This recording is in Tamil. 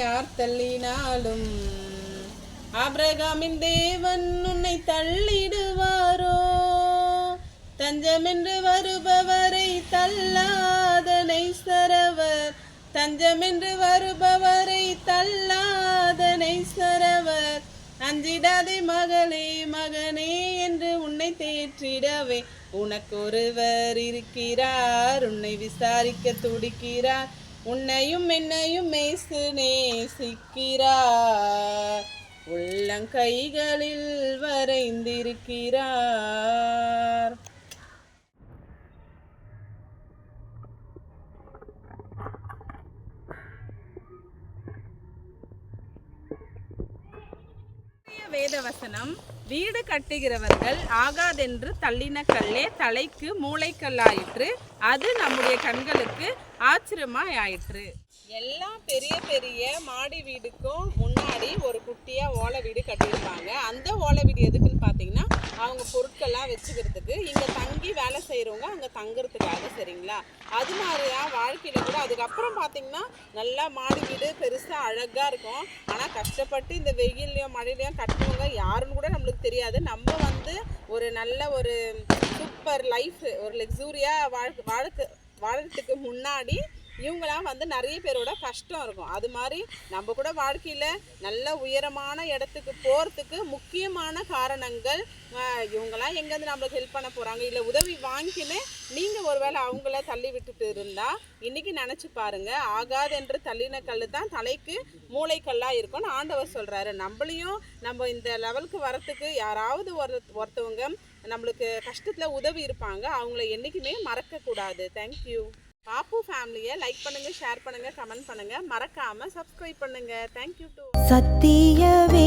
யார் தள்ளினாலும் ஆபிரகாமின் தேவன் உன்னை தள்ளிடுவாரோ? தஞ்சமென்று வருபவரை தள்ளாதனை சரவர். தஞ்சமென்று வருபவரை தள்ளாதனை சரவர். அஞ்சிடாதே மகளே மகனே என்று உன்னை தேற்றிடவே. உனக்கு ஒருவர் இருக்கிறார் உன்னை விசாரிக்க துடிக்கிறார். உன்னையும் என்னையும் மேசு நேசிக்கிறார். உள்ளங்கைகளில் வரைந்திருக்கிறார். வேதவசனம் வீடு கட்டுகிறவர்கள் ஆகாதென்று தள்ளின கல்லே தலைக்கு மூளைக்கல்லாயிற்று அது நம்முடைய கண்களுக்கு ஆச்சரியமாய் ஆயிற்று எல்லா பெரிய பெரிய மாடி வீடுக்கும் முன்னாடி ஒரு குட்டியா ஓலை வீடு கட்டியிருப்பாங்க. அந்த ஓலை வீடு எதுக்குன்னு பார்த்தீங்கன்னா அவங்க பொருட்கள்லாம் வச்சுக்கிறதுக்கு இங்க தங்கி வேலை செய்கிறவங்க அங்கே தங்குறதுக்காக சரிங்களா? அது மாதிரியா வாழ்க்கையில் கூட அதுக்கப்புறம் பார்த்தீங்கன்னா நல்லா மாடி வீடு பெருசாக அழகாக இருக்கும். ஆனால் கஷ்டப்பட்டு இந்த வெயில்லையும் மழையிலையும் கட்டுறவங்க யாருன்னு கூட நம்மளுக்கு தெரியாது. நம்ம வந்து ஒரு நல்ல ஒரு சூப்பர் லைஃப் ஒரு லக்ஸூரியாக வாழ்க்கை வாழ்க்கை வாழறதுக்கு முன்னாடி இவங்களாம் வந்து நிறைய பேரோட கஷ்டம் இருக்கும். அது மாதிரி நம்ம கூட வாழ்க்கையில் நல்ல உயரமான இடத்துக்கு போகிறதுக்கு முக்கியமான காரணங்கள் இவங்களாம் எங்கேருந்து நம்மளுக்கு ஹெல்ப் பண்ண போகிறாங்க இல்லை உதவி வாங்கிக்கின்னு நீங்கள் ஒருவேளை அவங்கள தள்ளி விட்டுட்டு இருந்தால் இன்றைக்கி நினச்சி பாருங்கள் ஆகாது என்று தள்ளின கல் தான் தலைக்கு மூளைக்கல்லாக இருக்கும்னு ஆண்டவர் சொல்கிறாரு நம்மளையும் நம்ம இந்த லெவலுக்கு வரத்துக்கு யாராவது ஒரு ஒருத்தவங்க நம்மளுக்கு கஷ்டத்தில் உதவி இருப்பாங்க. அவங்கள என்றைக்குமே மறக்கக்கூடாது. தேங்க்யூ பாப்பு ஃபேமிலியை லைக் பண்ணுங்கள் ஷேர் பண்ணுங்கள் கமெண்ட் பண்ணுங்கள் மறக்காமல் சப்ஸ்கிரைப் பண்ணுங்கள் தேங்க்யூ டு சத்தியவே